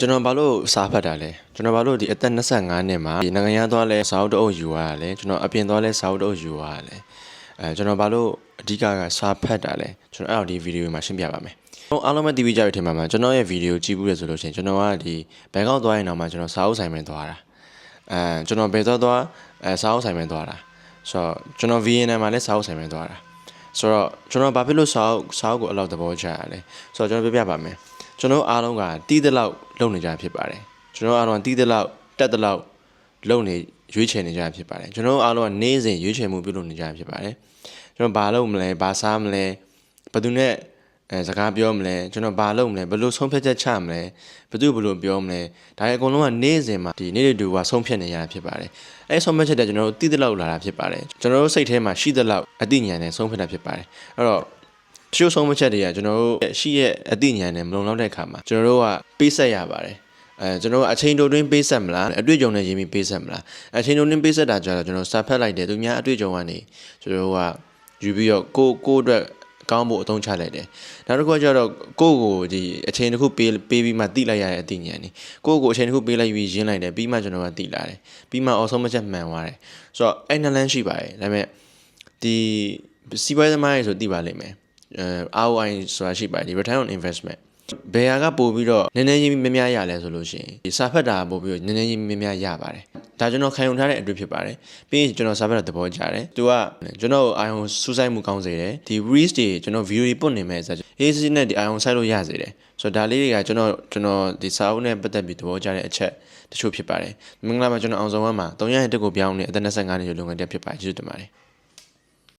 ကျွန်တော်ဘာလို့စားဖတ်တာလဲကျွန်တော်ဘာလို့ဒီအသက်25နှစ်မှာဒီနိုင်ငံရသွားလဲစာအုပ်တအုပ်ယူရတာလဲကျွန်တော်အပြင်သွားလဲစာအုပ်တအုပ်ယူရတာလဲအဲကျွန်တော်ဘာလို့အဓိကကစားဖတ်တာလဲကျွန်တော်အဲ့တော့ဒီဗီဒီယိုမှာရှင်းပြပါမယ်ကျွန်တော်အားလုံးပဲ TV ကြရထင်ပါမှာကျွန်တော်ရဲ့ဗီဒီယိုကြည့်ဘူးလေဆိုလို့ရှိရင်ကျွန်တော်ကဒီဘန်ကောက်သွားရင်တော့မှကျွန်တော်စာအုပ်ဆိုင်မှာသွားတာအဲကျွန်တော်ဘယ်သွားသွားအဲစာအုပ်ဆိုင်မှာသွားတာဆိုတော့ကျွန်တော် VN မှာလည်းစာအုပ်ဆိုင်မှာသွားတာဆိုတော့ကျွန်တော်ဘာဖြစ်လို့စာအုပ်စာအုပ်ကိုအဲ့လောက်သဘောကျရလဲဆိုတော့ကျွန်တော်ပြပြပါမယ် ကျွန်တော်အားလုံးကတီးတဲ့လောက်လုံနေကြဖြစ်ပါတယ်ကျွန်တော်အားလုံးကတီးတဲ့လောက်တက်တဲ့လောက်လုံနေရွေးချယ်နေကြဖြစ်ပါတယ်ကျွန်တော်အားလုံးကနေ့စဉ်ရွေးချယ်မှုပြုလုပ်နေကြဖြစ်ပါတယ်ကျွန်တော်ဘာလုပ်မလဲဘာစားမလဲဘယ်သူနဲ့အဲစကားပြောမလဲကျွန်တော်ဘာလုပ်မလဲဘယ်လိုဆုံးဖြတ်ချက်ချမလဲဘယ်သူဘယ်လိုပြောမလဲဒါတွေအကုန်လုံးကနေ့စဉ်မှာဒီနေ့တွေတူကဆုံးဖြတ်နေရတာဖြစ်ပါတယ်အဲဆုံးဖြတ်ချက်တဲ့ကျွန်တော်တို့တီးတဲ့လောက်လာတာဖြစ်ပါတယ်ကျွန်တော်တို့စိတ်ထဲမှာရှိတဲ့လောက်အသိဉာဏ်နဲ့ဆုံးဖြတ်တာဖြစ်ပါတယ်အဲ့တော့ တချို့ဆုံးမချက်တွေကကျွန်တော်တို့ရှိရဲ့အသိဉာဏ်နဲ့မလုံလောက်တဲ့အခါမှာကျွန်တော်တို့ကပေးဆက်ရပါတယ်အဲကျွန်တော်တို့အချိန်တိုတွင်းပေးဆက်မလားအတွေ့အကြုံနဲ့ရင်းပြီးပေးဆက်မလားအချိန်တိုတွင်းပေးဆက်တာကြတော့ကျွန်တော်စာဖတ်လိုက်တယ်သူများအတွေ့အကြုံကနေကျွန်တော်တို့ကယူပြီးတော့ကိုကိုအတွက်ကောင်းဖို့အသုံးချလိုက်တယ်နောက်တစ်ခုကကျတော့ကိုယ့်ကိုဒီအချိန်တစ်ခုပေးပေးပြီးမှတိလိုက်ရတဲ့အသိဉာဏ်นี่ကိုယ့်ကိုအချိန်တစ်ခုပေးလိုက်ပြီးရင်းလိုက်တယ်ပြီးမှကျွန်တော်ကတိလာတယ်ပြီးမှအော်ဆုံးမချက်မှန်သွားတယ်ဆိုတော့အဲ့နှစ်လန်းရှိပါတယ်ဒါပေမဲ့ဒီစီးပွားရေးသမားတွေဆိုသိပါလိမ့်မယ်အဲ ROI ဆိုတာရှိပါတယ်ဒီ return on investment ဘယ်ဟာကပို့ပြီးတော့နည်းနည်းချင်းများများရလဲဆိုလို့ရှိရင်ဒီစာဖတ်တာပို့ပြီးတော့နည်းနည်းချင်းများများရပါတယ်ဒါကျွန်တော်ခံယူထားတဲ့အတွေ့ဖြစ်ပါတယ်ပြီးရင်ကျွန်တော်စာဖတ်တာသဘောကျတယ်သူကကျွန်တော်အာယုံစူးစိုက်မှုကောင်းစေတယ်ဒီ reels တွေကျွန်တော် view တွေပုတ်နေမဲ့ဆိုတော့ AC နဲ့ဒီအာယုံစိုက်လို့ရစေတယ်ဆိုတော့ဒါလေးတွေကကျွန်တော်ကျွန်တော်ဒီစာအုပ်နဲ့ပတ်သက်ပြီးသဘောကျတဲ့အချက်တချို့ဖြစ်ပါတယ်မင်္ဂလာပါကျွန်တော်အောင်စုံဝမ်းမှာ300ရက်တက်ကိုပြောင်းနေအသက်25နှစ်ရွယ်လုံငန်းတက်ဖြစ်ပါတယ်ကျေးဇူးတင်ပါတယ်